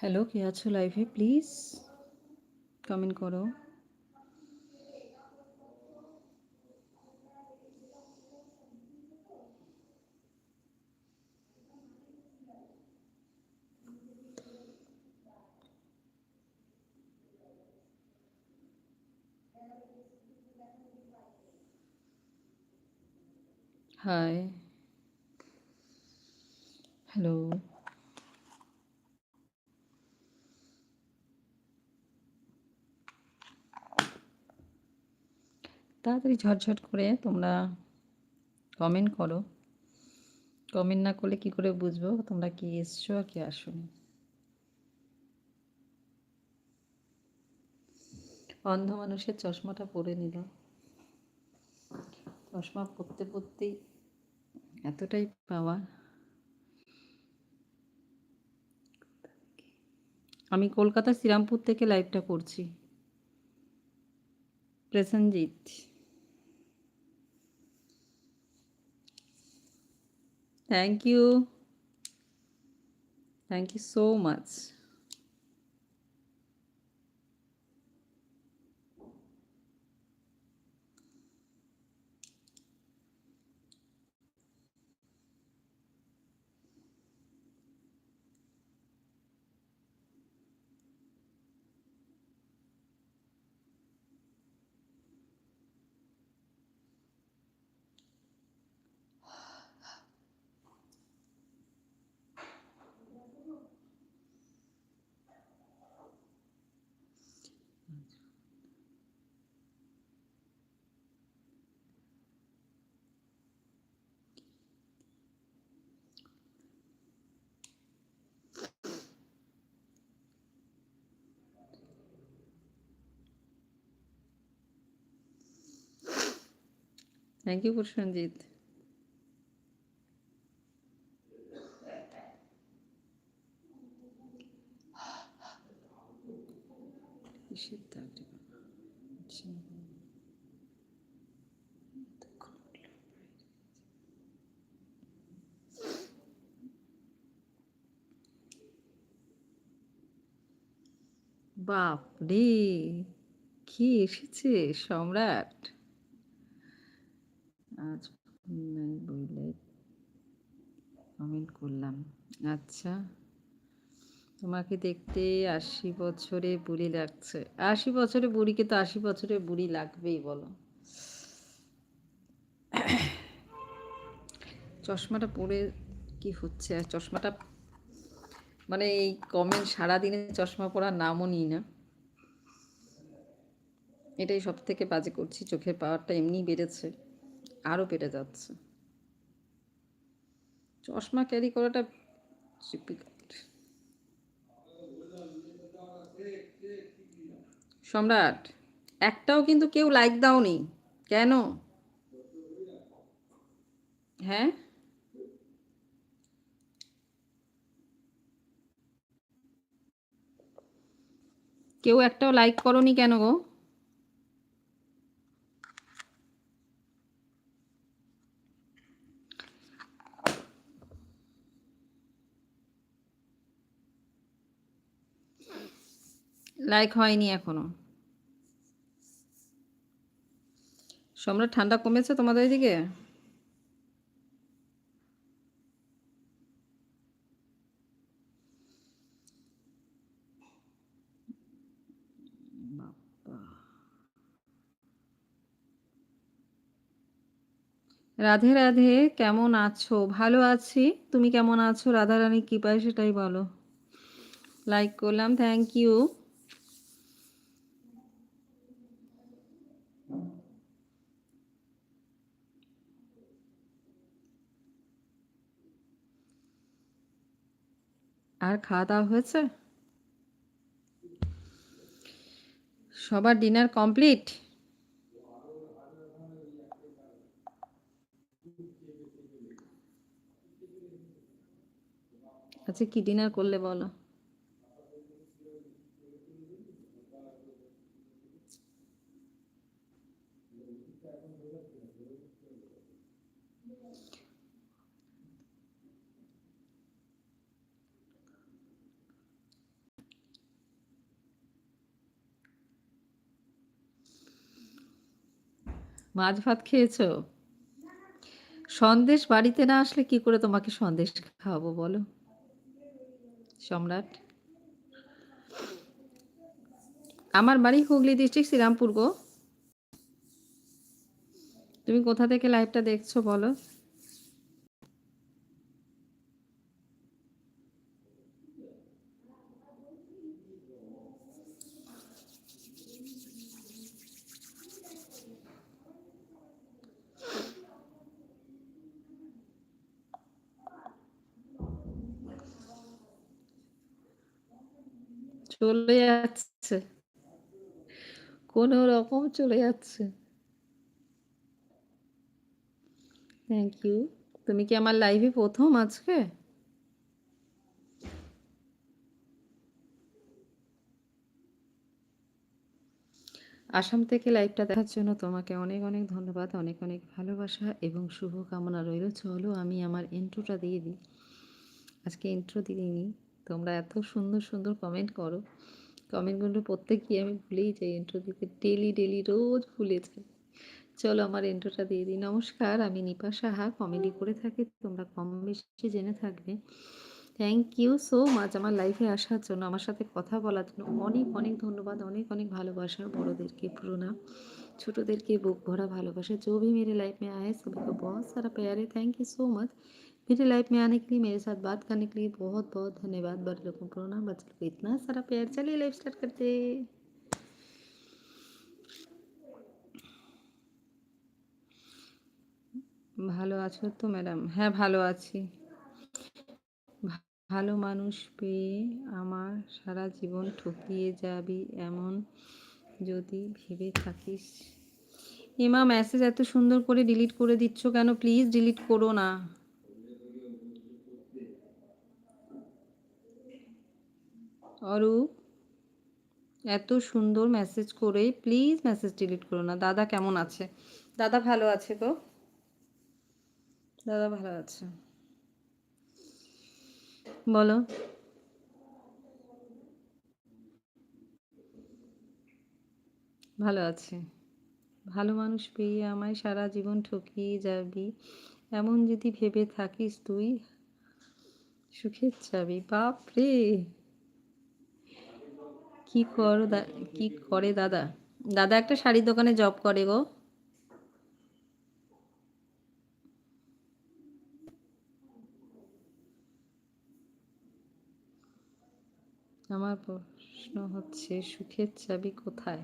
Hello কে আছো লাইভে প্লিজ কমেন্ট করো। হাই হ্যালো তাড়াতাড়ি ঝটঝট করে তোমরা কমেন্ট করো। কমেন্ট না করলে কি করে বুঝব? তোমরা কি এসছো আর কি আসোনি? অন্ধ মানুষের চশমাটা পরে নিল চশমা পরতে পরতেই এতটাই পাওয়া। আমি কলকাতা শ্রীরামপুর থেকে লাইভটা করছি। Prosenjit. Thank you thank you so much আচ্ছা। এতক্ষণ উঠল। বাপ রে কি এসেছে সম্রাট কমেন্ট করলাম। আচ্ছা তোমাকে দেখতে আশি বছরে বুড়ি লাগছে। আশি বছরে বুড়িকে তো আশি বছরে বুড়ি লাগবেই, বলো। চশমাটা পরে কি হচ্ছে? আর চশমাটা মানে এই কমেন্ট সারাদিনে চশমা পরার নামও নিই না। এটাই সব থেকে বাজে করছি, চোখের পাওয়ারটা এমনি বেড়েছে, আরও বেড়ে যাচ্ছে। চশমা ক্যারি করাটা সম্রাট, একটাও কিন্তু কেউ লাইক দাওনি। কেন? হ্যাঁ? কেউ একটাও লাইক করনি কেন গো? লাইক হয়নি এখনও। সম্রাট, ঠান্ডা কমেছে তোমাদের বাবা। রাধে রাধে, কেমন আছো? ভালো আছি। তুমি কেমন আছো? রাধা রানী কৃপায় সেটাই বলো। লাইক করলাম থ্যাংক ইউ আর খাওয়া দাওয়া হয়েছে? সবার ডিনার কমপ্লিট আচ্ছা কি ডিনার করলে বলো? মাছ ভাত খেয়েছো? সন্দেশ বাড়িতে না আসলে কি করে তোমাকে সন্দেশ খাওয়াবো বলো? সম্রাট? আমার বাড়ি হুগলি ডিস্ট্রিক্ট শ্রীরামপুর গো। তুমি কোথা থেকে লাইভটা দেখছ বলো? চলে যাচ্ছে। কোনো রকম চলে যাচ্ছে। থ্যাংক ইউ তুমি কি আমার লাইভে প্রথম আজকে? আসাম থেকে লাইভটা দেখার জন্য তোমাকে অনেক অনেক ধন্যবাদ, অনেক অনেক ভালোবাসা এবং শুভকামনা রইল। চলো আমি আমার ইন্ট্রোটা দিয়ে দিই। আজকে ইন্ট্রো দিইনি। তোমরা এত সুন্দর সুন্দর কমেন্ট করো কমেন্টগুলো পড়তে গিয়ে আমি ভুলেই যাই ইন্ট্রো দিতে ডেলি ডেলি রোজ ভুলে যাই চলো আমার ইন্ট্রোটা দিয়ে দিই নমস্কার আমি নিপা সাহা কমেডি করে থাকি তোমরা কম বেশি জেনে থাকবে থ্যাংক ইউ সো মাচ আমার লাইফে আসার জন্য আমার সাথে কথা বলার জন্য অনেক অনেক ধন্যবাদ অনেক অনেক ভালোবাসা বড়োদেরকে প্রণাম ছোটোদেরকে বুক ভরা ভালোবাসা जो भी मेरे लाइफ में आए सभी को बहुत सारा प्यार है थैंक यू सो मच मेरी लाइफ में आने के लिए मेरे साथ बात करने के लिए बहुत बहुत धन्यवाद बड़े लोगों को प्रणाम बच्चों को इतना सारा प्यार चलिए लाइफ स्टार्ट करते ভালো আছো তো ম্যাডাম হ্যাঁ ভালো আছি ভা- ভালো মানুষ পেয়ে আমার সারা জীবন ঠকিয়ে যাবি এমন যদি ভেবে থাকিস এমা মেসেজ এত সুন্দর করে ডিলিট করে দিচ্ছ কেন প্লিজ ডিলিট করো না অরূপ, এত সুন্দর মেসেজ করে প্লিজ মেসেজ ডিলিট করো না। দাদা কেমন আছে? দাদা ভালো আছে গো? দাদা ভালো আছে। বলো। ভালো আছে। ভালো মানুষ পেয়ে আমায় সারা জীবন ঠকিয়ে যাবি। এমন যদি ভেবে থাকিস তুই, সুখের যাবি বাপ রে কি কর কি করে দাদা? দাদা একটা শাড়ির দোকানে জব করে গো। আমার প্রশ্ন হচ্ছে, সুখের চাবি কোথায়?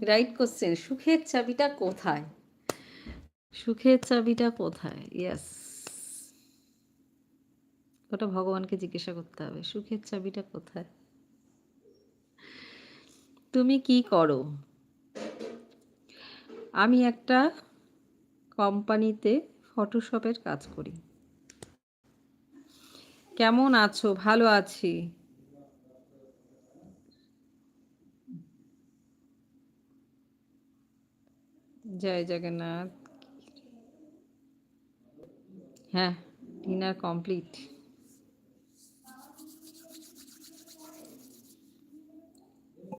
রাইট কোশ্চেন সুখের চাবিটা কোথায়? সুখের চাবিটা কোথায়? ইয়াস ওটা ভগবানকে জিজ্ঞাসা করতে হবে, সুখের চাবিটা কোথায়? তুমি কি করো? আমি একটা কোম্পানিতে ফটোশপের কাজ করি। কেমন আছো? ভালো আছি। জয় জগন্নাথ। হ্যাঁ ডিনার কমপ্লিট।